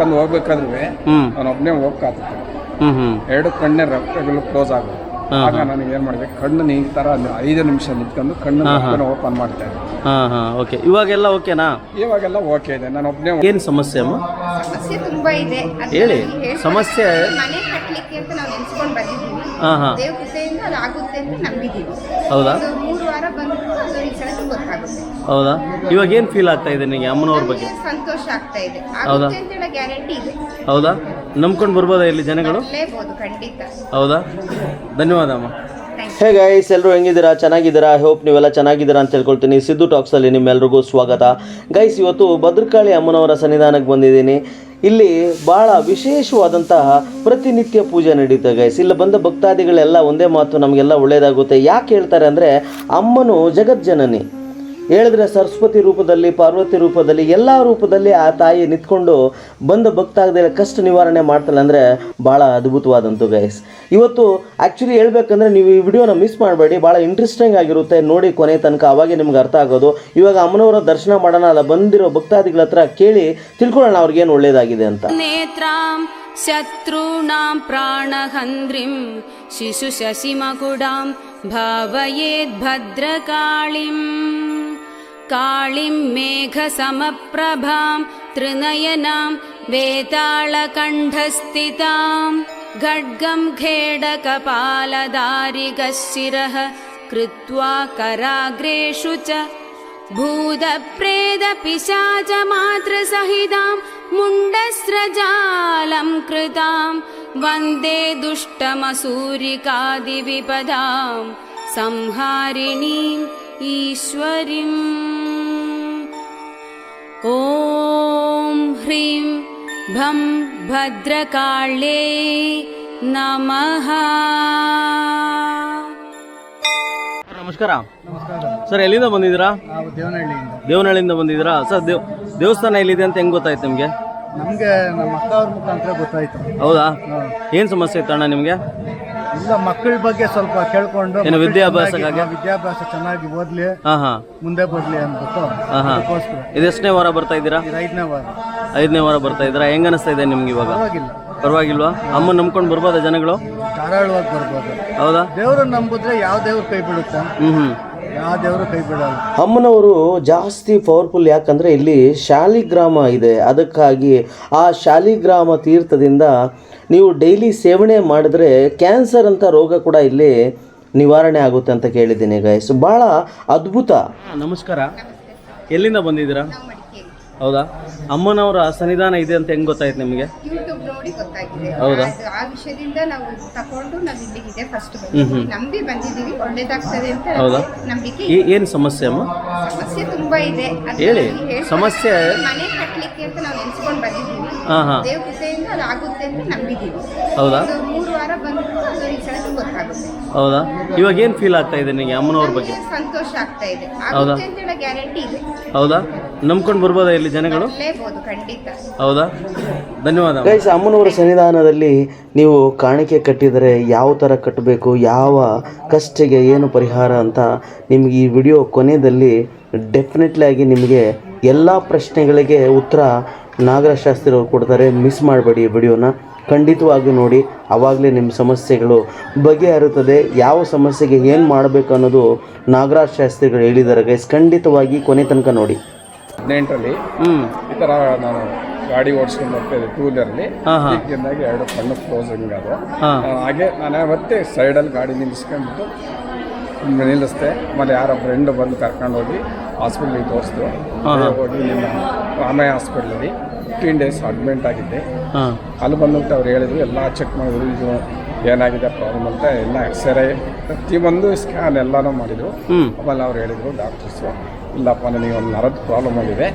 ನಡ್ಕೊಂಡು ಹೋಗ್ಬೇಕಂದ್ರೆ ನಾನು ಒಬ್ಬನೇ ಹೋಗ್ಕಾಗ್ತಿದ್ದೆ ಹ್ಮ್ ಹ್ಮ್. ಎರಡು ಕಣ್ಣೆ ರಕ್ತಗಳು ಕ್ಲೋಸ್ ಆಗೋದು. ಆಗ ನನಗೆ ಏನು ಮಾಡಿದೆ? ಕಣ್ಣು ಈ ಥರ ಒಂದು ಐದು ನಿಮಿಷ ನಿಂತ್ಕೊಂಡು ಕಣ್ಣು ಓಪನ್ ಮಾಡ್ತಾ ಇದ್ದೆ. ಹಾ ಹಾ ಓಕೆ ಇವಾಗೆಲ್ಲ ಓಕೆನಾ ಇವಾಗೆಲ್ಲ ಓಕೆ ಇದೆ. ನಾನು ಒಬ್ಬನೇ ಏನು ಸಮಸ್ಯೆ ಅಮ್ಮ? ಸಮಸ್ಯೆ ತುಂಬಾ ಇದೆ. ಹೇಳಿ. ಸಮಸ್ಯೆ? ಮನೆ ಕಟ್ಟಲಿಕ್ಕೆ ಅಂತ ನಾವು ನೆನ್ಸ್ಕೊಂಡ್ ಬಂದಿದ್ದೀವಿ. ಹಾ ಹಾ. ದೇವ್ರ ಕೃಪೆಯಿಂದ ಅದು ಆಗುತ್ತೆ ಅಂತ ನಂಬಿದ್ದೀವಿ. ಹೌದಾ ಮೂರು ವಾರ ಬಂದ್ಬಿಟ್ಟು ಅದು ರಿಸಲ್ಟ್ ಗೊತ್ತಾಗುತ್ತೆ ಹೌದಾ? ಇವಾಗ ಏನು ಫೀಲ್ ಆಗ್ತಾ ಇದೆ ನಿಮಗೆ ಅಮ್ಮನವ್ರ ಬಗ್ಗೆ? ಸಂತೋಷ ಆಗ್ತಾ ಇದೆ. ಹೌದಾ? ಆಗುತ್ತೆ ಅಂತ ಹೇಳೋ ಗ್ಯಾರಂಟಿ ಇದೆ. ಹೌದಾ? ನಂಬ್ಕೊಂಡು ಬರ್ಬೋದಾ ಇಲ್ಲಿ ಜನಗಳು? ಬರ್ಲೇಬಹುದು ಖಂಡಿತ. ಹೌದಾ? ಧನ್ಯವಾದ ಅಮ್ಮ. ಹೇ ಗೈಸ್ ಎಲ್ಲರೂ ಹೆಂಗಿದ್ದೀರಾ? ಚೆನ್ನಾಗಿದ್ದೀರಾ? ಐ ಹೋಪ್ ನೀವೆಲ್ಲ ಚೆನ್ನಾಗಿದ್ದೀರಾ ಅಂತ ಹೇಳ್ಕೊಳ್ತೀನಿ. ಸಿದ್ದು ಟಾಕ್ಸಲ್ಲಿ ನಿಮ್ಮೆಲ್ರಿಗೂ ಸ್ವಾಗತ. ಗೈಸ್ ಇವತ್ತು ಭದ್ರಕಾಳಿ ಅಮ್ಮನವರ ಸನ್ನಿಧಾನಕ್ಕೆ ಬಂದಿದ್ದೀನಿ. ಇಲ್ಲಿ ಭಾಳ ವಿಶೇಷವಾದಂತಹ ಪ್ರತಿನಿತ್ಯ ಪೂಜೆ ನಡೀತದೆ ಗೈಸ್ ಇಲ್ಲಿ ಬಂದ ಭಕ್ತಾದಿಗಳೆಲ್ಲ ಒಂದೇ ಮಾತು ನಮಗೆಲ್ಲ ಒಳ್ಳೆಯದಾಗುತ್ತೆ ಯಾಕೆ ಹೇಳ್ತಾರೆ ಅಂದರೆ ಅಮ್ಮನು ಜಗಜ್ಜನನಿ. ಹೇಳಿದ್ರೆ ಸರಸ್ವತಿ ರೂಪದಲ್ಲಿ, ಪಾರ್ವತಿ ರೂಪದಲ್ಲಿ, ಎಲ್ಲ ರೂಪದಲ್ಲಿ ಆ ತಾಯಿ ನಿಂತ್ಕೊಂಡು ಬಂದ ಭಕ್ತಾಗದೇ ಕಷ್ಟ ನಿವಾರಣೆ ಮಾಡ್ತಾಳೆ ಅಂದರೆ ಭಾಳ ಅದ್ಭುತವಾದಂಥ ಗೈಸ್ ಇವತ್ತು ಆ್ಯಕ್ಚುಲಿ ಹೇಳ್ಬೇಕಂದ್ರೆ ನೀವು ಈ ವಿಡಿಯೋನ ಮಿಸ್ ಮಾಡಬೇಡಿ ಭಾಳ ಇಂಟ್ರೆಸ್ಟಿಂಗ್ ಆಗಿರುತ್ತೆ ನೋಡಿ ಕೊನೆ ತನಕ, ಅವಾಗೆ ನಿಮ್ಗೆ ಅರ್ಥ ಆಗೋದು. ಇವಾಗ ಅಮ್ಮನವರ ದರ್ಶನ ಮಾಡೋಣ, ಅಲ್ಲ ಬಂದಿರೋ ಭಕ್ತಾದಿಗಳ ಹತ್ರ ಕೇಳಿ ತಿಳ್ಕೊಳ್ಳೋಣ ಅವ್ರಿಗೇನು ಒಳ್ಳೇದಾಗಿದೆ ಅಂತ. ನೇತ್ರಾಂ ಶತ್ರುಣಾಂ ಪ್ರಾಣಹಂದ್ರಿಂ ಶಿಶು ಶಶಿಮಕುಡಾಂ ಭಾವಯೇದ್ ಭದ್ರಕಾಳಿಂ. काळीं मेघसमप्रभां त्रिनयनां वेताळकण्ठस्थितां खड्गं खेडकपालदारिगः शिरः कृत्वा कराग्रेषु च भूतप्रेतपिशाचमातृसहितां मुण्डस्रजालं कृतां वन्दे दुष्टमसूरिकादिविपदां संहारिणीम् ईश्वरीम् भं भद्रकाळे नमः ನಮಸ್ಕಾರ ಸರ್ ಎಲ್ಲಿಂದ ಬಂದಿದ್ದೀರಾ ನಾವು ದೇವನಹಳ್ಳಿಯಿಂದ ದೇವನಹಳ್ಳಿಯಿಂದ ಬಂದಿದ್ದೀರಾ ಸರ್ ದೇವ್ ದೇವಸ್ಥಾನ ಎಲ್ಲಿದೆ ಅಂತ ಹೆಂಗೆ ಗೊತ್ತಾಯ್ತು ನಿಮಗೆ ನಮಗೆ ನಮ್ಮ ಅಕ್ಕ ಅವ್ರ ಮುಖಾಂತರ ಗೊತ್ತಾಯ್ತು ಹೌದಾ ಹಾ. ಏನು ಸಮಸ್ಯೆ ಇತ್ತು ಅಣ್ಣ ನಿಮಗೆ ಇಲ್ಲ ಮಕ್ಕಳ ಬಗ್ಗೆ ಸ್ವಲ್ಪ ಕೇಳ್ಕೊಂಡು ಏನು ಮಕ್ಕಳು ವಿದ್ಯಾಭ್ಯಾಸಕ್ಕಾಗಿ? ಚೆನ್ನಾಗಿ- ವಿದ್ಯಾಭ್ಯಾಸ ಚೆನ್ನಾಗಿ ಓದ್ಲಿ ಹಾಂ ಹಾಂ ಮುಂದೆ ಬರ್ಲಿ ಅಂದ್ಬಿಟ್ಟು ಹಾಂ ಹಾಂ ಅದಕ್ಕೋಸ್ಕರ ಇದೆಷ್ಟನೇ ವಾರ ಬರ್ತಾ ಇದ್ದೀರಾ ಇದು ಐದನೇ ವಾರ ಐದನೇ ವಾರ ಬರ್ತಾ ಇದ್ದೀರಾ? ಹೆಂಗ ಅನಿಸ್ತಾ ಇದೆ ನಿಮ್ಗೆ ಇವಾಗ? ಪರವಾಗಿಲ್ಲ. ಪರವಾಗಿಲ್ವಾ? ಅಮ್ಮ ನಂಬ್ಕೊಂಡು ಬರ್ಬೋದಾ ಜನಗಳು? ಧಾರಾಳವಾಗಿ ಬರ್ಬೋದು. ಹೌದಾ? ದೇವ್ರ ನಂಬಿದ್ರೆ ಯಾವ ದೇವ್ರ ಕೈ ಬಿಡುತ್ತೆ ಹ್ಞೂ ಹ್ಞೂ ಯಾವ ದೇವರು ಕೈ ಬಿಡಲ್ಲ ಅಮ್ಮನವರು ಜಾಸ್ತಿ ಪವರ್ಫುಲ್ ಯಾಕಂದರೆ ಇಲ್ಲಿ ಶಾಲಿಗ್ರಾಮ ಇದೆ. ಅದಕ್ಕಾಗಿ ಆ ಶಾಲಿಗ್ರಾಮ ತೀರ್ಥದಿಂದ ನೀವು ಡೈಲಿ ಸೇವನೆ ಮಾಡಿದ್ರೆ ಕ್ಯಾನ್ಸರ್ ಅಂತ ರೋಗ ಕೂಡ ಇಲ್ಲಿ ನಿವಾರಣೆ ಆಗುತ್ತೆ ಅಂತ ಕೇಳಿದ್ದೀನಿ ಗೈಸ್ ಭಾಳ ಅದ್ಭುತ. ನಮಸ್ಕಾರ. ಎಲ್ಲಿಂದ ಬಂದಿದ್ದೀರಾ? ಹೌದಾ? ಅಮ್ಮನವರ ಸನ್ನಿಧಾನ ಇದೆ ಅಂತ ಹೆಂಗ್ ಗೊತ್ತಾಯ್ತು ನಿಮಗೆ? ಯೂಟ್ಯೂಬ್ ನೋಡಿ ಗೊತ್ತಾಗಿದೆ. ಹೌದಾ? ಅದು ಆ ವಿಷಯದಿಂದ ನಾವು ತಕೊಂಡು ನಾವು ಇಲ್ಲಿಗಿದೆ ಫಸ್ಟ್ ನಂಬಿ ಬಂದಿದ್ದೀವಿ. ಒಳ್ಳೇದಾಗ್ತದೆ ಅಂತ ಹೌದಾ? ನಂಬಿಕೆ ಏನು ಸಮಸ್ಯೆ ಅಮ್ಮ? ಸಮಸ್ಯೆ ತುಂಬಾ ಇದೆ. ಅದ್ನ ಹೇಳಿ. ಇಲ್ಲಿ ಸಮಸ್ಯೆ? ಮನೆ ಕಟ್ಲಿಕ್ಕೆ ಅಂತ ನಾವು ನೆನ್ಸ್ಕೊಂಡು ಬಂದಿದ್ದೀವಿ. ಹಾ ಹಾ ದೇವ್ರ ಕೃಪೆಯಿಂದ ಅದು ಆಗುತ್ತೆ ಅಂತ ನಂಬಿದ್ದೀವಿ. ಹೌದಾ ಮೂರು ವಾರ ಬಂದ್ಬಿಟ್ಟು ಅದು ರಿಸಲ್ಟ್ ಗೊತ್ತಾಗುತ್ತೆ ಹೌದಾ? ಇವಾಗ ಏನು ಫೀಲ್ ಆಗ್ತಾ ಇದೆ ನಿಮಗೆ ಅಮ್ಮನವ್ರ ಬಗ್ಗೆ? ಸಂತೋಷ ಆಗ್ತಾ ಇದೆ. ಹೌದಾ? ಆಗುತ್ತೆ ಅಂತ ಹೇಳೋ ಗ್ಯಾರಂಟಿ ಇದೆ. ಹೌದಾ? ನಂಬ್ಕೊಂಡು ಬರ್ಬೋದಾ ಇಲ್ಲಿ ಜನಗಳು? ಬರ್ಲೇಬಹುದು ಖಂಡಿತ. ಹೌದಾ? ಧನ್ಯವಾದ ಗೈಸ್ ಅಮ್ಮನವರ ಸನ್ನಿಧಾನದಲ್ಲಿ ನೀವು ಕಾಣಿಕೆ ಕಟ್ಟಿದರೆ ಯಾವ ಥರ ಕಟ್ಟಬೇಕು ಯಾವ ಕಷ್ಟಿಗೆ ಏನು ಪರಿಹಾರ ಅಂತ ನಿಮಗೆ ಈ ವಿಡಿಯೋ ಕೊನೆಯಲ್ಲಿ ಡೆಫಿನೆಟ್ಲಿ ಆಗಿ ನಿಮಗೆ ಎಲ್ಲ ಪ್ರಶ್ನೆಗಳಿಗೆ ಉತ್ತರ ನಾಗರಶಾಸ್ತ್ರಿ ಅವರು ಕೊಡ್ತಾರೆ. ಮಿಸ್ ಮಾಡಬೇಡಿ ಈ ವಿಡಿಯೋನ ಖಂಡಿತವಾಗಿ ನೋಡಿ ಆವಾಗಲೇ ನಿಮ್ಮ ಸಮಸ್ಯೆಗಳು ಬಗೆಹರುತ್ತದೆ. ಯಾವ ಸಮಸ್ಯೆಗೆ ಏನು ಮಾಡಬೇಕು ಅನ್ನೋದು ನಾಗರಾಜ್ ಶಾಸ್ತ್ರಿಗಳು ಹೇಳಿದ್ದಾರೆ ಗೈಸ್ ಖಂಡಿತವಾಗಿ ಕೊನೆ ತನಕ ನೋಡಿ. ಹದಿನೆಂಟರಲ್ಲಿ ಹ್ಞೂ ಈ ಥರ ನಾನು ಗಾಡಿ ಓಡಿಸ್ಕೊಂಡು ಬರ್ತಾ ಇದ್ದೆ ಟೂ ವೀಲರ್ಲಿ ಹಾಂ ಹಾಂ. ಎರಡು ಕಣ್ಣು ಕ್ಲೋಸ್ ಹಿಂಗಾದ ಅದು ಹಾಗೆ ನಾನು ಮತ್ತೆ ಸೈಡಲ್ಲಿ ಗಾಡಿ ನಿಲ್ಲಿಸ್ಕೊಂಡ್ಬಿಟ್ಟು ನಿಲ್ಲಿಸ್ದೆ. ಆಮೇಲೆ ಯಾರೋ ಫ್ರೆಂಡ್ ಬಂದು ಕರ್ಕೊಂಡೋಗಿ ಹಾಸ್ಪಿಟ್ಲಿಗೆ ತೋರಿಸ್ದು ಹಾಂ, ಹಾಂ. ಹೋಗಿ ನಿಮ್ಮ ರಾಮಯ್ಯ ಹಾಸ್ಪಿಟ್ಲಲ್ಲಿ ಫಿಫ್ಟೀನ್ ಡೇಸ್ ಅಡ್ಮಿಂಟ್ ಆಗಿದ್ದೆ. ಹಾಂ. ಅಲ್ಲಿ ಬಂದ್ಬಿಟ್ಟು ಅವ್ರು ಹೇಳಿದ್ರು ಎಲ್ಲ ಚೆಕ್ ಮಾಡಿದ್ರು ಇದು ಏನಾಗಿದೆ ಪ್ರಾಬ್ಲಮ್ ಅಂತ ಎಲ್ಲ ಎಕ್ಸ್ರೇ ಪ್ರತಿಯೊಂದು ಸ್ಕ್ಯಾನ್ ಎಲ್ಲನೂ ಮಾಡಿದ್ರು. ಆಮೇಲೆ ಅವ್ರು ಹೇಳಿದರು ಡಾಕ್ಟರ್ಸು ಇಲ್ಲಪ್ಪ ನನಗೆ ಒಂದು ನರದ ಪ್ರಾಬ್ಲಮ್ ಆಗಿದೆ.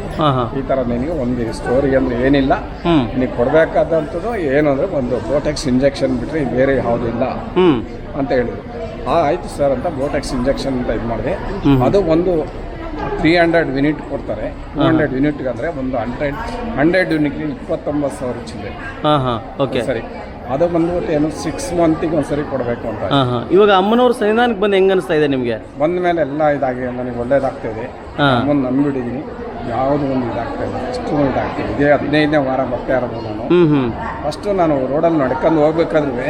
ಈ ಥರ ನಿನಗೆ ಒಂದು ಸ್ಟೋರಿ ಅಂದರೆ ಏನಿಲ್ಲ. ನೀವು ನಿನಗೆ ಕೊಡಬೇಕಾದಂಥದ್ದು ಏನು ಅಂದರೆ ಒಂದು ಬೋಟೆಕ್ಸ್ ಇಂಜೆಕ್ಷನ್ ಬಿಟ್ಟರೆ ಬೇರೆ ಯಾವುದೂ ಇಲ್ಲ. ಅಂತ ಹೇಳಿದ್ರು. ಆ ಆಯಿತು ಸರ್ ಅಂತ ಬೋಟೆಕ್ಸ್ ಇಂಜೆಕ್ಷನ್ ಅಂತ ಇದು ಮಾಡಿದೆ ಅದು ಒಂದು ತ್ರೀ ಹಂಡ್ರೆಡ್ ಯೂನಿಟ್ ಕೊಡ್ತಾರೆ. ಟೂ ಹಂಡ್ರೆಡ್ ಯೂನಿಟ್ಗೆ ಅಂದರೆ ಒಂದು ಹಂಡ್ರೆಡ್ ಹಂಡ್ರೆಡ್ ಯೂನಿಟ್ಗೆ ಇಪ್ಪತ್ತೊಂಬತ್ತು ಸಾವಿರ ಚಿಲ್ಲರೆ. ಹಾಂ ಹಾಂ ಓಕೆ ಸರಿ ಅದು ಬಂದ್ಬಿಟ್ಟು ಏನು ಸಿಕ್ಸ್ ಮಂತಿಗೆ ಒಂದ್ಸರಿ ಕೊಡಬೇಕು ಅಂತ. ಹಾಂ ಹಾಂ. ಇವಾಗ ಅಮ್ಮನವ್ರ ಸನ್ನಿಧಾನಕ್ಕೆ ಬಂದು ಹೆಂಗೆ ಅನಿಸ್ತಾ ಇದೆ ನಿಮಗೆ? ಬಂದ ಮೇಲೆ ಎಲ್ಲ ಇದಾಗಿ ನನಗೆ ಒಳ್ಳೇದಾಗ್ತಾ ಇದೆ. ಅಮ್ಮನ ನಂಬಿಟ್ಟಿದ್ದೀನಿ ಯಾವುದು ಒಂದು ಇದಾಗ್ತಾ ಇಲ್ಲ. ಅಷ್ಟು ಇದಾಗ್ತಿದೆ. ಇದೇ ಹದಿನೈದನೇ ವಾರ ಬರ್ತಾ ಇರೋದು ನಾನು. ಹ್ಞೂ ಹ್ಞೂ ಫಸ್ಟು ನಾನು ರೋಡಲ್ಲಿ ನಡ್ಕೊಂಡು ಹೋಗ್ಬೇಕಾದ್ರೆ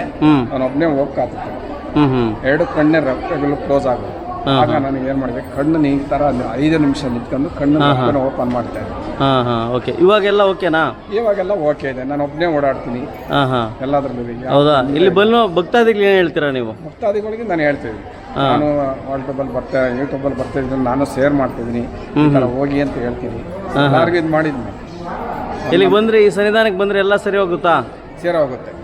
ನಾನು ಒಬ್ಬನೇ ಹೋಗ್ಕಾತಿದ್ದೆ. ಹ್ಞೂ ಹ್ಞೂ ಎರಡು ಕಣ್ಣೇ ರಕ್ತಗಳು ಕ್ಲೋಸ್ ಆಗೋದು. ಆಗ ನನಗೆ ಏನು ಮಾಡಿದೆ ಕಣ್ಣು ಈ ಥರ ಐದು ನಿಮಿಷ ನಿಂತ್ಕೊಂಡು ಕಣ್ಣು ಓಪನ್ ಮಾಡ್ತಾ ಇದ್ದೆ. ಹಾಂ ಹಾಂ ಓಕೆ ಇವಾಗೆಲ್ಲ ಓಕೆನಾ ಇವಾಗೆಲ್ಲ ಓಕೆ ಇದೆ. ನಾನು ಒಬ್ಬನೇ ಓಡಾಡ್ತೀನಿ. ಹಾಂ ಹಾಂ ಎಲ್ಲದ್ರಲ್ಲೂ ಹೌದಾ? ಇಲ್ಲಿ ಬಂದು ಭಕ್ತಾದಿಗಳು ಏನು ಹೇಳ್ತೀರಾ ನೀವು? ಭಕ್ತಾದಿಗಳಿಗೆ ನಾನು ಹೇಳ್ತೀನಿ. ನಾನು ವಾಟ್ಸಪ್ಪಲ್ಲಿ ಬರ್ತಾ ಯೂಟ್ಯೂಬಲ್ಲಿ ಬರ್ತಾ ಇದ್ದೀನಿ ನಾನು ಶೇರ್ ಮಾಡ್ತಿದ್ದೀನಿ. ಹೋಗಿ ಅಂತ ಹೇಳ್ತೀನಿ. ಯಾರಿಗೂ ಇದು ಮಾಡಿದ್ನಿ. ಇಲ್ಲಿಗೆ ಬಂದರೆ? ಈ ಸನ್ನಿಧಾನಕ್ಕೆ ಬಂದರೆ ಎಲ್ಲ ಸರಿ ಹೋಗುತ್ತಾ? ಸೇರ್ ಹೋಗುತ್ತೆ. ನಾನು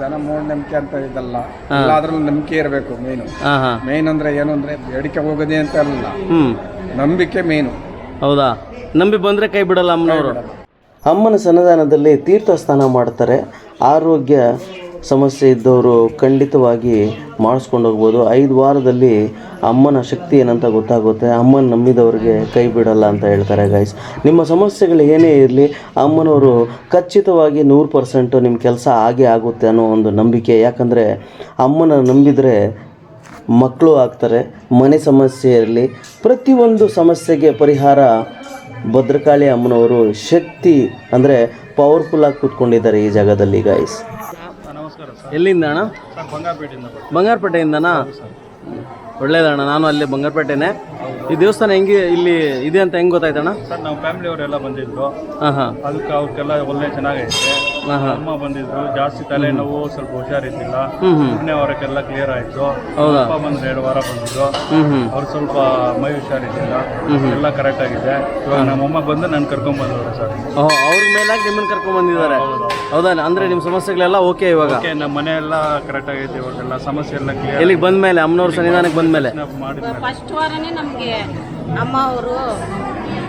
ಜನ ಮೂಢನಂಬಿಕೆ ಅಂತ ಇದಲ್ಲ ಎಲ್ಲಾದ್ರಲ್ಲೂ ನಂಬಿಕೆ ಇರಬೇಕು ಮೇನು ಮೇನ್ ಅಂದ್ರೆ ಏನು ಅಂದ್ರೆ ಬೇಡಿಕೆ ಹೋಗೋದೇ ಅಂತ ಅಲ್ಲ. ನಂಬಿಕೆ ಮೇನು ಹೌದಾ? ನಂಬಿ ಬಂದ್ರೆ ಕೈ ಬಿಡಲ್ಲ ಅಮ್ಮನವರು. ಅಮ್ಮನ ಸನ್ನಿಧಾನದಲ್ಲಿ ತೀರ್ಥ ಸ್ನಾನ ಮಾಡ್ತಾರೆ. ಆರೋಗ್ಯ ಸಮಸ್ಯೆ ಇದ್ದವರು ಖಂಡಿತವಾಗಿ ಮಾಡಿಸ್ಕೊಂಡು ಹೋಗ್ಬೋದು. ಐದು ವಾರದಲ್ಲಿ ಅಮ್ಮನ ಶಕ್ತಿ ಏನಂತ ಗೊತ್ತಾಗುತ್ತೆ. ಅಮ್ಮನ ನಂಬಿದವ್ರಿಗೆ ಕೈ ಬಿಡಲ್ಲ ಅಂತ ಹೇಳ್ತಾರೆ ಗೈಸ್ ನಿಮ್ಮ ಸಮಸ್ಯೆಗಳು ಏನೇ ಇರಲಿ, ಅಮ್ಮನವರು ಖಚಿತವಾಗಿ ನೂರು ಪರ್ಸೆಂಟು ನಿಮ್ಮ ಕೆಲಸ ಆಗೇ ಆಗುತ್ತೆ ಅನ್ನೋ ಒಂದು ನಂಬಿಕೆ. ಯಾಕಂದರೆ ಅಮ್ಮನ ನಂಬಿದರೆ ಮಕ್ಕಳು ಆಗ್ತಾರೆ, ಮನೆ ಸಮಸ್ಯೆ ಇರಲಿ, ಪ್ರತಿಯೊಂದು ಸಮಸ್ಯೆಗೆ ಪರಿಹಾರ ಭದ್ರಕಾಳಿ ಅಮ್ಮನವರು ಶಕ್ತಿ ಅಂದರೆ ಪವರ್ಫುಲ್ಲಾಗಿ ಕೂತ್ಕೊಂಡಿದ್ದಾರೆ ಈ ಜಾಗದಲ್ಲಿ ಗಾಯ್ಸ್ ಎಲ್ಲಿಂದ ಅಣ್ಣ? ಬಂಗಾರಪೇಟೆಯಿಂದನಾ? ಒಳ್ಳೇದಣ್ಣ ನಾನು ಅಲ್ಲಿ ಬಂಗಾರಪೇಟೆನೆ. ಈ ದೇವಸ್ಥಾನ ಹೆಂಗೆ ಇಲ್ಲಿ ಇದೆ ಅಂತ ಹೆಂಗೆ ಗೊತ್ತಾಯ್ತಣ್ಣ? ಸರ್ ನಾವು ಫ್ಯಾಮಿಲಿ ಅವರೆಲ್ಲ ಬಂದಿದ್ರು. ಹಾಂ ಹಾಂ. ಅದಕ್ಕೆ ಅವ್ರಿಗೆಲ್ಲ ಒಳ್ಳೆ ಚೆನ್ನಾಗೈತೆ. ಹಾಂ ಹಾಂ. ಅಮ್ಮ ಬಂದಿದ್ರು ಜಾಸ್ತಿ ತಲೆನೋವು ಸ್ವಲ್ಪ ಹುಷಾರಿದ್ದಿಲ್ಲ ಹ್ಞೂ ಹ್ಞೂ ಮೂರನೇ ವಾರಕ್ಕೆಲ್ಲ ಕ್ಲಿಯರ್ ಆಯ್ತು. ಹೌದಾ? ಅಪ್ಪ ಬಂದ್ರೆ ಎರಡು ವಾರ ಬಂದಿದ್ರು. ಹ್ಞೂ ಹ್ಞೂ ಅವ್ರು ಸ್ವಲ್ಪ ಮೈ ಹುಷಾರಿದ್ದಿಲ್ಲ ಎಲ್ಲ ಕರೆಕ್ಟ್ ಆಗಿದೆ. ಇವಾಗ ನಮ್ಮಮ್ಮ ಬಂದು ನಾನು ಕರ್ಕೊಂಡ್ ಬಂದವ್ರೆ ಸರ್. ಓಹ್ ಅವ್ರ ಮೇಲಾಗಿ ನಿಮ್ಮನ್ನ ಕರ್ಕೊಂಡ್ ಬಂದಿದ್ದಾರೆ. ಹೌದಾ ಅಂದ್ರೆ ನಿಮ್ಮ ಸಮಸ್ಯೆಗಳೆಲ್ಲ ಓಕೆ ಇವಾಗ? ಓಕೆ ನಮ್ಮ ಮನೆ ಎಲ್ಲ ಕರೆಕ್ಟ್ ಆಗೈತೆ ಇವಾಗೆಲ್ಲ. ಸಮಸ್ಯೆ ಎಲ್ಲ ಕ್ಲಿಯರ್ ಇಲ್ಲಿಗೆ ಬಂದ ಮೇಲೆ ಅಮ್ಮನವ್ರ ಸನ್ನಿಧಾನಕ್ಕೆ ಬಂದ ಮೇಲೆ. ಮಾಡಿದ್ಮೇಲೆ ಫಸ್ಟ್ ವಾರನೇ ನಮಗೆ ಅಮ್ಮ ಅವರು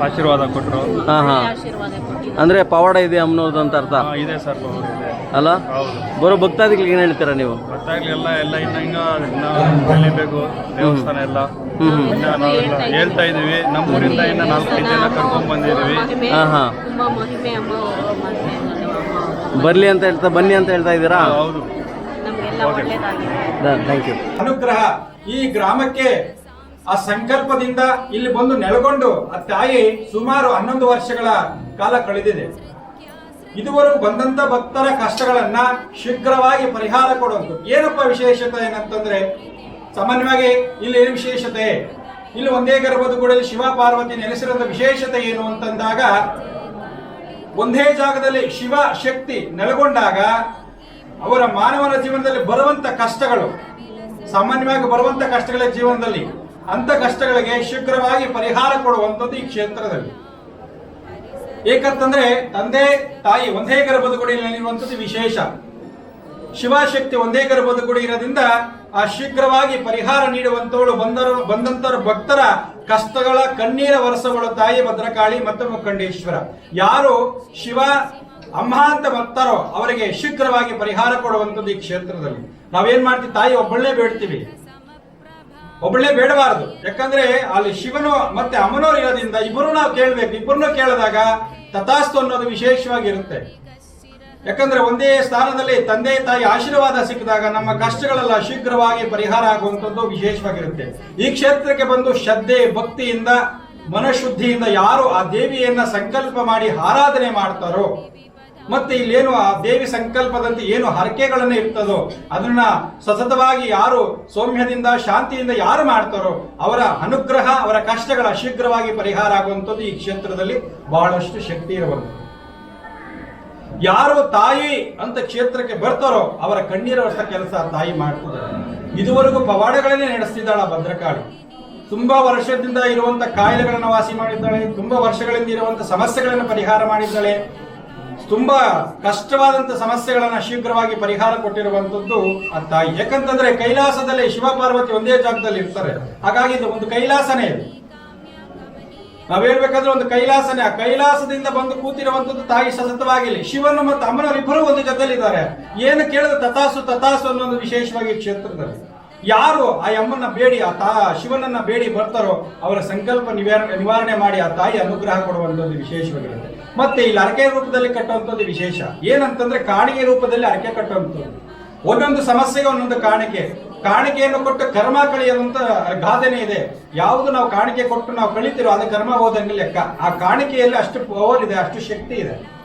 ಆಶೀರ್ವಾದ ಕೊಟ್ಟರು ಹಾಂ ಹಾಂ. ಆಶೀರ್ವಾದ ಕೊಟ್ಟಿದ್ರು. ಅಂದರೆ ಪವಾಡ ಇದೆ ಅಮ್ಮನವ್ರದ್ದು ಅಂತ ಅರ್ಥ? ಇದೆ ಸರ್ ಪವರ್ ಇದೆ. ಅಲ್ಲ? ಹೌದು. ಬರೋ ಭಕ್ತಾದಿಗಳಿಗೆ ಏನು ಹೇಳ್ತೀರಾ ನೀವು? ಗೊತ್ತಾಗ್ಲಿ ಎಲ್ಲ ಇನ್ನ ಹಿಂಗ ಇನ್ನ ಬೆಳಿಬೇಕು ದೇವಸ್ಥಾನ ಎಲ್ಲ. ಇನ್ನ ನಾವೆಲ್ಲ ಹೇಳ್ತಾ ಇದೀವಿ ನಮ್ಮೂರಿಂದ ಇನ್ನ ನಾಲ್ಕೈದು ಜನ ಕರ್ಕೊಂಡ್ ಬಂದಿದೀವಿ ಮಹಿಮೆ ಹಾಂ ಹಾಂ. ತುಂಬಾ ಮಹಿಮೆ ಅಮ್ಮ ಅವರು ಮಹಿಮೆ ಬರಲಿ ಅಂತ ಹೇಳ್ತಾ ಬನ್ನಿ ಅಂತ ಹೇಳ್ತಾ ಇದ್ದೀರಾ? ಹೌದು. ನಮಗೆಲ್ಲ ಒಳ್ಳೇದಾಗಿದೆ. ಥ್ಯಾಂಕ್ ಯು ಅನುಗ್ರಹ ಈ ಗ್ರಾಮಕ್ಕೆ ಆ ಸಂಕಲ್ಪದಿಂದ ಇಲ್ಲಿ ಬಂದು ನೆಲೆಗೊಂಡು ಆ ತಾಯಿ ಸುಮಾರು ಹನ್ನೊಂದು ವರ್ಷಗಳ ಕಾಲ ಕಳೆದಿದೆ. ಇದುವರೆಗೂ ಬಂದಂತ ಭಕ್ತರ ಕಷ್ಟಗಳನ್ನ ಶೀಘ್ರವಾಗಿ ಪರಿಹಾರ ಕೊಡುವಂತ ಏನಪ್ಪ ವಿಶೇಷತೆ ಏನಂತಂದ್ರೆ ಸಾಮಾನ್ಯವಾಗಿ ಇಲ್ಲಿ ಏನು ವಿಶೇಷತೆ? ಇಲ್ಲಿ ಒಂದೇ ಗರ್ಭದ ಕೂಡ ಶಿವ ಪಾರ್ವತಿ ನೆಲೆಸಿರೋದ ವಿಶೇಷತೆ ಏನು ಅಂತಂದಾಗ ಒಂದೇ ಜಾಗದಲ್ಲಿ ಶಿವ ಶಕ್ತಿ ನೆಲೆಗೊಂಡಾಗ ಅವರ ಮಾನವನ ಜೀವನದಲ್ಲಿ ಬರುವಂತ ಕಷ್ಟಗಳು, ಸಾಮಾನ್ಯವಾಗಿ ಬರುವಂತ ಕಷ್ಟಗಳ ಜೀವನದಲ್ಲಿ ಅಂತ ಕಷ್ಟಗಳಿಗೆ ಶೀಘ್ರವಾಗಿ ಪರಿಹಾರ ಕೊಡುವಂಥದ್ದು ಈ ಕ್ಷೇತ್ರದಲ್ಲಿ. ಏಕಂತಂದ್ರೆ ತಂದೆ, ತಾಯಿ ಒಂದೇ ಗರ್ಭದ ಗುಡಿಯಲ್ಲಿರುವಂಥದ್ದು ವಿಶೇಷ. ಶಿವಶಕ್ತಿ ಒಂದೇ ಗರ್ಭದ ಗುಡಿ ಇರೋದ್ರಿಂದ ಆ ಶೀಘ್ರವಾಗಿ ಪರಿಹಾರ ನೀಡುವಂತವಳು ಬಂದರು ಬಂದಂತರ ಭಕ್ತರ ಕಷ್ಟಗಳ ಕಣ್ಣೀರ ವರ್ಷಗಳು ತಾಯಿ ಭದ್ರಕಾಳಿ ಮತ್ತು ಮುಖಂಡೇಶ್ವರ. ಯಾರು ಶಿವ ಅಮ್ಮ ಅಂತ ಬರ್ತಾರೋ ಅವರಿಗೆ ಶೀಘ್ರವಾಗಿ ಪರಿಹಾರ ಕೊಡುವಂಥದ್ದು ಈ ಕ್ಷೇತ್ರದಲ್ಲಿ. ನಾವೇನ್ ಮಾಡ್ತೀವಿ, ತಾಯಿ ಒಬ್ಬಳೇ ಬೇಡ್ತೀವಿ. ಒಬ್ಬಳೇ ಬೇಡಬಾರದು. ಯಾಕಂದ್ರೆ ಅಲ್ಲಿ ಶಿವನು ಮತ್ತೆ ಅಮ್ಮನವರು ಇರೋದ್ರಿಂದ ಇಬ್ಬರು ನಾವು ಕೇಳ್ಬೇಕು. ಇಬ್ಬರನ್ನೂ ಕೇಳಿದಾಗ ತಥಾಸ್ತು ಅನ್ನೋದು ವಿಶೇಷವಾಗಿರುತ್ತೆ. ಯಾಕಂದ್ರೆ ಒಂದೇ ಸ್ಥಾನದಲ್ಲಿ ತಂದೆ, ತಾಯಿ ಆಶೀರ್ವಾದ ಸಿಕ್ಕಿದಾಗ ನಮ್ಮ ಕಷ್ಟಗಳೆಲ್ಲ ಶೀಘ್ರವಾಗಿ ಪರಿಹಾರ ಆಗುವಂಥದ್ದು ವಿಶೇಷವಾಗಿರುತ್ತೆ. ಈ ಕ್ಷೇತ್ರಕ್ಕೆ ಬಂದು ಶ್ರದ್ಧೆ, ಭಕ್ತಿಯಿಂದ, ಮನಶುದ್ಧಿಯಿಂದ ಯಾರು ಆ ದೇವಿಯನ್ನ ಸಂಕಲ್ಪ ಮಾಡಿ ಆರಾಧನೆ ಮಾಡ್ತಾರೋ ಮತ್ತೆ ಇಲ್ಲೇನು ಆ ದೇವಿ ಸಂಕಲ್ಪದಂತೆ ಏನು ಹರಕೆಗಳನ್ನ ಇರ್ತದೋ, ಅದನ್ನ ಸತತವಾಗಿ ಯಾರು ಸೌಮ್ಯದಿಂದ, ಶಾಂತಿಯಿಂದ ಯಾರು ಮಾಡ್ತಾರೋ, ಅವರ ಅನುಗ್ರಹ, ಅವರ ಕಷ್ಟಗಳ ಶೀಘ್ರವಾಗಿ ಪರಿಹಾರ ಆಗುವಂಥದ್ದು ಈ ಕ್ಷೇತ್ರದಲ್ಲಿ ಬಹಳಷ್ಟು ಶಕ್ತಿ ಇರುವಂಥದ್ದು. ಯಾರು ತಾಯಿ ಅಂತ ಕ್ಷೇತ್ರಕ್ಕೆ ಬರ್ತಾರೋ, ಅವರ ಕಣ್ಣೀರ ವರ್ಷ ಕೆಲಸ ತಾಯಿ ಮಾಡ್ತಿದ್ದಾರೆ ಇದುವರೆಗೂ ಪವಾಡಗಳನ್ನೇ ನಡೆಸ್ತಿದ್ದಾಳ ಭದ್ರಕಾಳಿ. ತುಂಬಾ ವರ್ಷದಿಂದ ಇರುವಂತ ಕಾಯಿಲೆಗಳನ್ನು ವಾಸಿ ಮಾಡಿದ್ದಾಳೆ, ತುಂಬಾ ವರ್ಷಗಳಿಂದ ಇರುವಂತ ಸಮಸ್ಯೆಗಳನ್ನು ಪರಿಹಾರ ಮಾಡಿದ್ದಾಳೆ. ತುಂಬಾ ಕಷ್ಟವಾದಂತ ಸಮಸ್ಯೆಗಳನ್ನ ಶೀಘ್ರವಾಗಿ ಪರಿಹಾರ ಕೊಟ್ಟಿರುವಂತದ್ದು ಅಂತ. ಯಾಕಂತಂದ್ರೆ ಕೈಲಾಸದಲ್ಲಿ ಶಿವ ಪಾರ್ವತಿ ಒಂದೇ ಜಾಗದಲ್ಲಿ ಇರ್ತಾರೆ. ಹಾಗಾಗಿ ಇದು ಒಂದು ಕೈಲಾಸನೇ ಇದು. ನಾವ್ ಹೇಳ್ಬೇಕಾದ್ರೆ ಒಂದು ಕೈಲಾಸನೇ. ಆ ಕೈಲಾಸದಿಂದ ಬಂದು ಕೂತಿರುವಂತದ್ದು ತಾಯಿ ಸತತವಾಗಿಲಿ ಶಿವನು ಮತ್ತು ಅಮ್ಮನವರಿಬ್ಬರು ಒಂದು ಜೊತೆಲಿದ್ದಾರೆ. ಏನು ಕೇಳಿದ ತತಾಸು ತತಾಸು ಅನ್ನೋದು ವಿಶೇಷವಾಗಿ ಕ್ಷೇತ್ರದಲ್ಲಿ. ಯಾರು ಆ ಅಮ್ಮನ ಬೇಡಿ, ಆ ತಾ ಶಿವನನ್ನ ಬೇಡಿ ಬರ್ತಾರೋ ಅವರ ಸಂಕಲ್ಪ ನಿವಾರಣೆ ಮಾಡಿ ಆ ತಾಯಿ ಅನುಗ್ರಹ ಕೊಡುವಂಥದ್ದು ವಿಶೇಷವಾಗಿರುತ್ತೆ. ಮತ್ತೆ ಇಲ್ಲಿ ಅರಕೆ ರೂಪದಲ್ಲಿ ಕಟ್ಟುವಂಥದ್ದು ವಿಶೇಷ. ಏನಂತಂದ್ರೆ ಕಾಣಿಕೆ ರೂಪದಲ್ಲಿ ಅರಕೆ ಕಟ್ಟುವಂಥದ್ದು. ಒಂದೊಂದು ಸಮಸ್ಯೆಗೆ ಒಂದೊಂದು ಕಾಣಿಕೆ. ಕಾಣಿಕೆಯನ್ನು ಕೊಟ್ಟು ಕರ್ಮ ಕಳೆಯುವಂತ ಗಾದನೆ ಇದೆ. ಯಾವುದು ನಾವು ಕಾಣಿಕೆ ಕೊಟ್ಟು ನಾವು ಕಳಿತಿರೋ ಅದು ಕರ್ಮ ಹೋದಂಗೆ ಲೆಕ್ಕ. ಆ ಕಾಣಿಕೆಯಲ್ಲಿ ಅಷ್ಟು ಪವರ್ ಇದೆ, ಅಷ್ಟು ಶಕ್ತಿ ಇದೆ.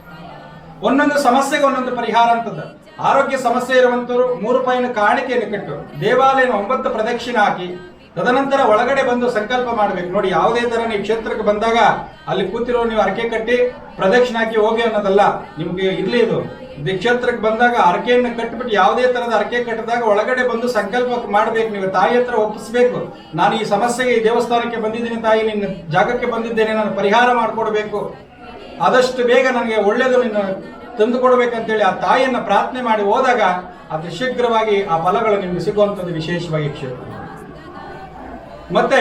ಒಂದೊಂದು ಸಮಸ್ಯೆಗೆ ಒಂದೊಂದು ಪರಿಹಾರ ಅಂತದ್ದು. ಆರೋಗ್ಯ ಸಮಸ್ಯೆ ಇರುವಂತವರು ಮೂರು ರೂಪಾಯಿನ ಕಾಣಿಕೆಯನ್ನು ಕಟ್ಟು ದೇವಾಲಯನ ಒಂಬತ್ತು ಪ್ರದಕ್ಷಿಣೆ ಹಾಕಿ, ತದನಂತರ ಒಳಗಡೆ ಬಂದು ಸಂಕಲ್ಪ ಮಾಡಬೇಕು. ನೋಡಿ, ಯಾವುದೇ ತರ ನೀವು ಕ್ಷೇತ್ರಕ್ಕೆ ಬಂದಾಗ ಅಲ್ಲಿ ಕೂತಿರೋ ನೀವು ಅರಕೆ ಕಟ್ಟಿ ಪ್ರದಕ್ಷಿಣೆ ಹಾಕಿ ಹೋಗಿ ಅನ್ನೋದಲ್ಲ, ನಿಮ್ಗೆ ಇರ್ಲಿ ಇದು. ಕ್ಷೇತ್ರಕ್ಕೆ ಬಂದಾಗ ಅರಕೆಯನ್ನು ಕಟ್ಟಿಬಿಟ್ಟು ಯಾವುದೇ ತರದ ಅರಕೆ ಕಟ್ಟಿದಾಗ ಒಳಗಡೆ ಬಂದು ಸಂಕಲ್ಪ ಮಾಡಬೇಕು. ನೀವು ತಾಯಿ ಹತ್ರ ಒಪ್ಪಿಸ್ಬೇಕು. ನಾನು ಈ ಸಮಸ್ಯೆಗೆ ಈ ದೇವಸ್ಥಾನಕ್ಕೆ ಬಂದಿದ್ದೀನಿ ತಾಯಿ, ನಿನ್ನ ಜಾಗಕ್ಕೆ ಬಂದಿದ್ದೇನೆ, ನಾನು ಪರಿಹಾರ ಮಾಡಿಕೊಡ್ಬೇಕು. ಆದಷ್ಟು ಬೇಗ ನನಗೆ ಒಳ್ಳೇದು ನಿನ್ನ ತಂದು ಕೊಡಬೇಕಂತೇಳಿ ಆ ತಾಯಿಯನ್ನ ಪ್ರಾರ್ಥನೆ ಮಾಡಿ ಹೋದಾಗ ಅದು ಶೀಘ್ರವಾಗಿ ಆ ಫಲಗಳು ನಿಮಗೆ ಸಿಗುವಂಥದ್ದು ವಿಶೇಷವಾಗಿ ಕ್ಷೇತ್ರ ಮತ್ತೆ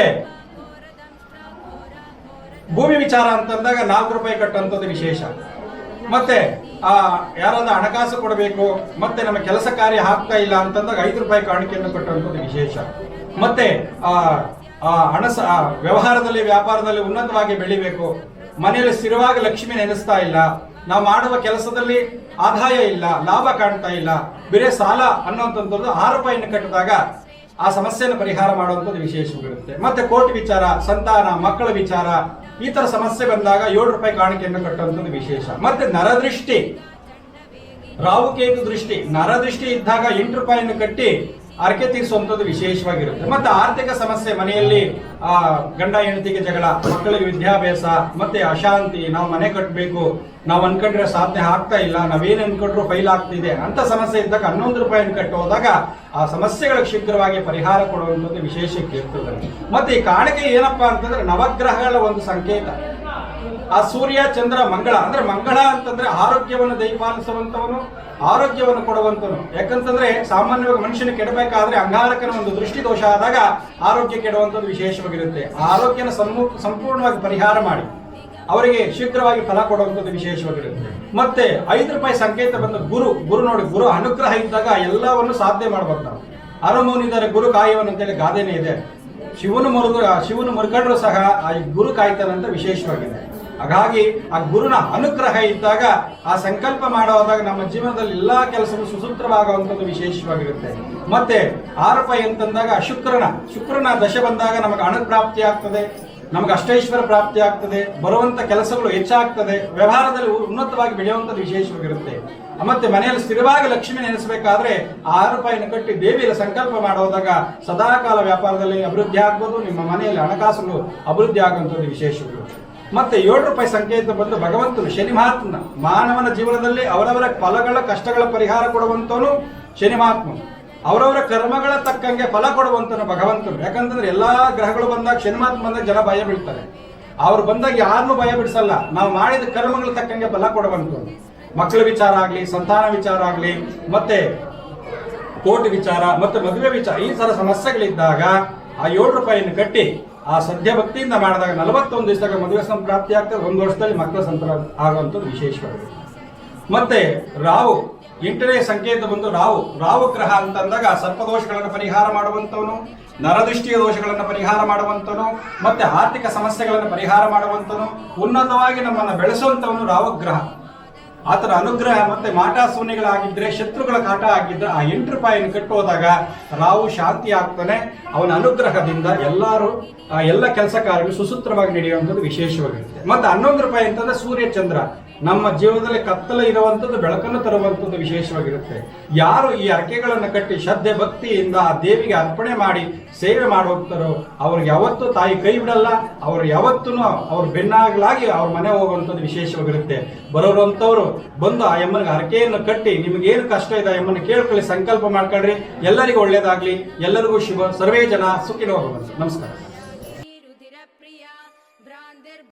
ಭೂಮಿ ವಿಚಾರ ಅಂತಂದಾಗ ನಾಲ್ಕು ರೂಪಾಯಿ ಕಟ್ಟುವಂಥದ್ದು ವಿಶೇಷ. ಮತ್ತೆ ಆ ಯಾರಾದ ಹಣಕಾಸು ಕೊಡಬೇಕು, ಮತ್ತೆ ನಮ್ಮ ಕೆಲಸ ಕಾರ್ಯ ಆಗ್ತಾ ಇಲ್ಲ ಅಂತಂದಾಗ ಐದು ರೂಪಾಯಿ ಕಾಣಿಕೆಯನ್ನು ಕಟ್ಟುವಂಥದ್ದು ವಿಶೇಷ. ಮತ್ತೆ ಆ ಆ ಹಣ ವ್ಯವಹಾರದಲ್ಲಿ ವ್ಯಾಪಾರದಲ್ಲಿ ಉನ್ನತವಾಗಿ ಬೆಳಿಬೇಕು. ಮನೆಯಲ್ಲಿ ಸ್ಥಿರವಾಗಿ ಲಕ್ಷ್ಮಿ ನೆನೆಸ್ತಾ ಇಲ್ಲ. ನಾವು ಮಾಡುವ ಕೆಲಸದಲ್ಲಿ ಆದಾಯ ಇಲ್ಲ, ಲಾಭ ಕಾಣ್ತಾ ಇಲ್ಲ, ಬೇರೆ ಸಾಲ ಅನ್ನೋಂಥದ್ದು ರೂಪಾಯಿಯನ್ನು ಕಟ್ಟಿದಾಗ ಆ ಸಮಸ್ಯೆಯನ್ನು ಪರಿಹಾರ ಮಾಡುವಂಥದ್ದು ವಿಶೇಷವಾಗಿರುತ್ತೆ. ಮತ್ತೆ ಕೋರ್ಟ್ ವಿಚಾರ, ಸಂತಾನ, ಮಕ್ಕಳ ವಿಚಾರ, ಈ ತರ ಸಮಸ್ಯೆ ಬಂದಾಗ ಏಳು ರೂಪಾಯಿ ಕಾಣಿಕೆಯನ್ನು ಕಟ್ಟುವಂಥದ್ದು ವಿಶೇಷ. ಮತ್ತೆ ನರದೃಷ್ಟಿ, ರಾಹುಕೇತು ದೃಷ್ಟಿ, ನರದೃಷ್ಟಿ ಇದ್ದಾಗ ಎಂಟು ರೂಪಾಯಿಯನ್ನು ಕಟ್ಟಿ ಅರಕೆ ತೀರಿಸುವಂಥದ್ದು ವಿಶೇಷವಾಗಿರುತ್ತೆ. ಮತ್ತೆ ಆರ್ಥಿಕ ಸಮಸ್ಯೆ, ಮನೆಯಲ್ಲಿ, ಆ, ಗಂಡ ಹೆಂಡತಿಗೆ ಜಗಳ, ಮಕ್ಕಳಿಗೆ ವಿದ್ಯಾಭ್ಯಾಸ, ಮತ್ತೆ ಅಶಾಂತಿ, ನಾವು ಮನೆ ಕಟ್ಟಬೇಕು ನಾವು ಅನ್ಕೊಂಡ್ರೆ ಸಾಧ್ಯ ಆಗ್ತಾ ಇಲ್ಲ, ನಾವೇನು ಅನ್ಕೊಂಡ್ರು ಫೈಲ್ ಆಗ್ತಿದೆ, ಅಂತ ಸಮಸ್ಯೆ ಇದ್ದಾಗ ಹನ್ನೊಂದು ರೂಪಾಯಿ ಕಟ್ಟು ಹೋದಾಗ ಆ ಸಮಸ್ಯೆಗಳಿಗೆ ಶೀಘ್ರವಾಗಿ ಪರಿಹಾರ ಕೊಡುವಂಥದ್ದು ವಿಶೇಷಕ್ಕೆ ಇರ್ತದೆ. ಮತ್ತೆ ಈ ಕಾಣಿಕೆ ಏನಪ್ಪಾ ಅಂತಂದ್ರೆ ನವಗ್ರಹಗಳ ಒಂದು ಸಂಕೇತ. ಆ ಸೂರ್ಯ, ಚಂದ್ರ, ಮಂಗಳ, ಅಂದ್ರೆ ಮಂಗಳ ಅಂತಂದ್ರೆ ಆರೋಗ್ಯವನ್ನು ದಯಪಾಲಿಸುವಂತವನು ಆರೋಗ್ಯವನ್ನು ಕೊಡುವಂತವನು. ಯಾಕಂತಂದ್ರೆ ಸಾಮಾನ್ಯವಾಗಿ ಮನುಷ್ಯನ ಕೆಡಬೇಕಾದ್ರೆ ಅಂಗಾರಕನ ಒಂದು ದೃಷ್ಟಿ ದೋಷ ಆದಾಗ ಆರೋಗ್ಯ ಕೆಡುವಂಥದ್ದು ವಿಶೇಷವಾಗಿರುತ್ತೆ. ಆರೋಗ್ಯನ ಸಂಪೂರ್ಣವಾಗಿ ಪರಿಹಾರ ಮಾಡಿ. ಅವರಿಗೆ ಶೀಘ್ರವಾಗಿ ಫಲ ಕೊಡುವಂಥದ್ದು ವಿಶೇಷವಾಗಿರುತ್ತೆ. ಮತ್ತೆ ಐದು ರೂಪಾಯಿ ಸಂಕೇತ ಬಂದ ಗುರು ಗುರು ನೋಡಿ, ಗುರು ಅನುಗ್ರಹ ಇದ್ದಾಗ ಎಲ್ಲವನ್ನು ಸಾಧ್ಯ ಮಾಡ್ಬೋದು ನಾವು ಅರಮೌನಿದ್ದಾರೆ ಗುರು ಕಾಯುವನು ಅಂತೇಳಿ ಗಾದೆನೇ ಇದೆ. ಶಿವನು ಮುರುಗ, ಶಿವನು ಮುರುಗಡರು ಸಹ ಆ ಗುರು ಕಾಯ್ತಾನಂತ ವಿಶೇಷವಾಗಿದೆ. ಹಾಗಾಗಿ ಆ ಗುರುನ ಅನುಗ್ರಹ ಇದ್ದಾಗ, ಆ ಸಂಕಲ್ಪ ಮಾಡೋದಾಗ ನಮ್ಮ ಜೀವನದಲ್ಲಿ ಎಲ್ಲಾ ಕೆಲಸವೂ ಸುಸೂತ್ರವಾಗುವಂಥದ್ದು ವಿಶೇಷವಾಗಿರುತ್ತೆ. ಮತ್ತೆ ಆರೋಪ ಅಂತಂದಾಗ ಶುಕ್ರನ ಶುಕ್ರನ ದಶೆ ಬಂದಾಗ ನಮಗೆ ಹಣ ಪ್ರಾಪ್ತಿ ಆಗ್ತದೆ, ನಮಗೆ ಅಷ್ಟೈಶ್ವರ ಪ್ರಾಪ್ತಿ ಆಗ್ತದೆ ಬರುವಂತ ಕೆಲಸಗಳು ಹೆಚ್ಚಾಗ್ತದೆ, ವ್ಯವಹಾರದಲ್ಲಿ ಉನ್ನತವಾಗಿ ಬೆಳೆಯುವಂಥದ್ದು ವಿಶೇಷವಾಗಿರುತ್ತೆ. ಮತ್ತೆ ಮನೆಯಲ್ಲಿ ಸ್ಥಿರವಾಗಿ ಲಕ್ಷ್ಮಿ ನೆನೆಸಬೇಕಾದ್ರೆ ಆರು ರೂಪಾಯಿನ ಕಟ್ಟಿ ದೇವಿಯಲ್ಲಿ ಸಂಕಲ್ಪ ಮಾಡೋದಾಗ ಸದಾಕಾಲ ವ್ಯಾಪಾರದಲ್ಲಿ ಅಭಿವೃದ್ಧಿ ಆಗ್ಬೋದು, ನಿಮ್ಮ ಮನೆಯಲ್ಲಿ ಹಣಕಾಸುಗಳು ಅಭಿವೃದ್ಧಿ ಆಗುವಂಥದ್ದು ವಿಶೇಷಗಳು ಮತ್ತೆ ಏಳು ರೂಪಾಯಿ ಸಂಕೇತ ಬಂದು ಭಗವಂತನು ಶನಿ ಮಹಾತ್ಮನ, ಮಾನವನ ಜೀವನದಲ್ಲಿ ಅವರವರ ಫಲಗಳ, ಕಷ್ಟಗಳ ಪರಿಹಾರ ಕೊಡುವಂತವನು ಶನಿ ಮಹಾತ್ಮ ಅವರವರ ಕರ್ಮಗಳ ತಕ್ಕಂಗೆ ಫಲ ಕೊಡುವಂತನು ಭಗವಂತನು. ಯಾಕಂತಂದ್ರೆ ಎಲ್ಲಾ ಗ್ರಹಗಳು ಬಂದಾಗ ಶನಿ ಮಹಾತ್ಮ ಬಂದಾಗ ಜನ ಭಯ ಬೀಳ್ತಾರೆ. ಅವ್ರು ಬಂದಾಗ ಯಾರನ್ನೂ ಭಯ ಬಿಡಿಸಲ್ಲ. ನಾವು ಮಾಡಿದ ಕರ್ಮಗಳ ತಕ್ಕಂಗೆ ಫಲ ಕೊಡುವಂತವನು. ಮಕ್ಕಳ ವಿಚಾರ ಆಗಲಿ, ಸಂತಾನ ವಿಚಾರ ಆಗಲಿ, ಮತ್ತೆ ಕೋರ್ಟ್ ವಿಚಾರ, ಮತ್ತೆ ಮದುವೆ ವಿಚಾರ, ಈ ಸಲ ಸಮಸ್ಯೆಗಳಿದ್ದಾಗ ಆ ಏಳು ರೂಪಾಯಿಯನ್ನು ಕಟ್ಟಿ ಆ ಸದ್ಯ ಭಕ್ತಿಯಿಂದ ಮಾಡಿದಾಗ ನಲವತ್ತೊಂದು ದಿವಸದಾಗ ಮದುವೆ ಸಂಪ್ರಾಪ್ತಿ ಆಗ್ತದೆ. ಒಂದು ವರ್ಷದಲ್ಲಿ ಮಕ್ಕಳ ಸಂತರ ಆಗುವಂಥದ್ದು ವಿಶೇಷವಾಗಿದೆ ಮತ್ತೆ ರಾವು ಎಂಟನೇ ಸಂಕೇತ ಬಂದು ರಾವು ರಾವು ಗ್ರಹ ಅಂತಂದಾಗ ಸರ್ಪದೋಷಗಳನ್ನು ಪರಿಹಾರ ಮಾಡುವಂಥವನು, ನರದೃಷ್ಟಿಯ ದೋಷಗಳನ್ನು ಪರಿಹಾರ ಮಾಡುವಂತವನು ಮತ್ತೆ ಆರ್ಥಿಕ ಸಮಸ್ಯೆಗಳನ್ನು ಪರಿಹಾರ ಮಾಡುವಂತವನು ಉನ್ನತವಾಗಿ ನಮ್ಮನ್ನು ಬೆಳೆಸುವಂಥವನು ರಾವು ಗ್ರಹ. ಆತನ ಅನುಗ್ರಹ ಮತ್ತೆ ಮಾಟಾ ಶತ್ರುಗಳ ಕಾಟ ಆಗಿದ್ರೆ ಆ ಎಂಟು ರೂಪಾಯಿಯನ್ನು ಕಟ್ಟೋದಾಗ ರಾವು ಶಾಂತಿ ಆಗ್ತಾನೆ ಅವನ ಅನುಗ್ರಹದಿಂದ ಎಲ್ಲರೂ ಎಲ್ಲ ಕೆಲಸ ಕಾರ್ಯಗಳು ಸುಸೂತ್ರವಾಗಿ ನಡೆಯುವಂಥದ್ದು ವಿಶೇಷವಾಗಿರುತ್ತೆ. ಮತ್ತೆ ಹನ್ನೊಂದು ರೂಪಾಯಿ ಅಂತಂದ್ರೆ ಸೂರ್ಯ ಚಂದ್ರ. ನಮ್ಮ ಜೀವನದಲ್ಲಿ ಕತ್ತಲೆ ಇರುವಂಥದ್ದು, ಬೆಳಕನ್ನು ತರುವಂಥದ್ದು ವಿಶೇಷವಾಗಿರುತ್ತೆ. ಯಾರು ಈ ಅರಕೆಗಳನ್ನು ಕಟ್ಟಿ ಶ್ರದ್ಧೆ, ಭಕ್ತಿಯಿಂದ ಆ ದೇವಿಗೆ ಅರ್ಪಣೆ ಮಾಡಿ ಸೇವೆ ಮಾಡುವಂತರು ಅವ್ರಿಗೆ ಯಾವತ್ತೂ ತಾಯಿ ಕೈ ಬಿಡಲ್ಲ, ಅವ್ರು ಯಾವತ್ತೂ ಅವ್ರ ಬೆನ್ನಾಗಲಾಗಿ ಅವ್ರ ಮನೆ ಹೋಗುವಂಥದ್ದು ವಿಶೇಷವಾಗಿರುತ್ತೆ. ಬರೋರಂಥವ್ರು ಬಂದು ಆ ಯಮ್ಮನಿಗೆ ಹರಕೆಯನ್ನು ಕಟ್ಟಿ, ನಿಮಗೇನು ಕಷ್ಟ ಇದೆ ಆ ಕೇಳ್ಕೊಳ್ಳಿ, ಸಂಕಲ್ಪ ಮಾಡ್ಕೊಳ್ರಿ, ಎಲ್ಲರಿಗೂ ಒಳ್ಳೇದಾಗಲಿ, ಎಲ್ಲರಿಗೂ ಶುಭ, ಸರ್ವೇ ಜನ ಸುಖಿನ ಭವಂತು. ನಮಸ್ಕಾರ.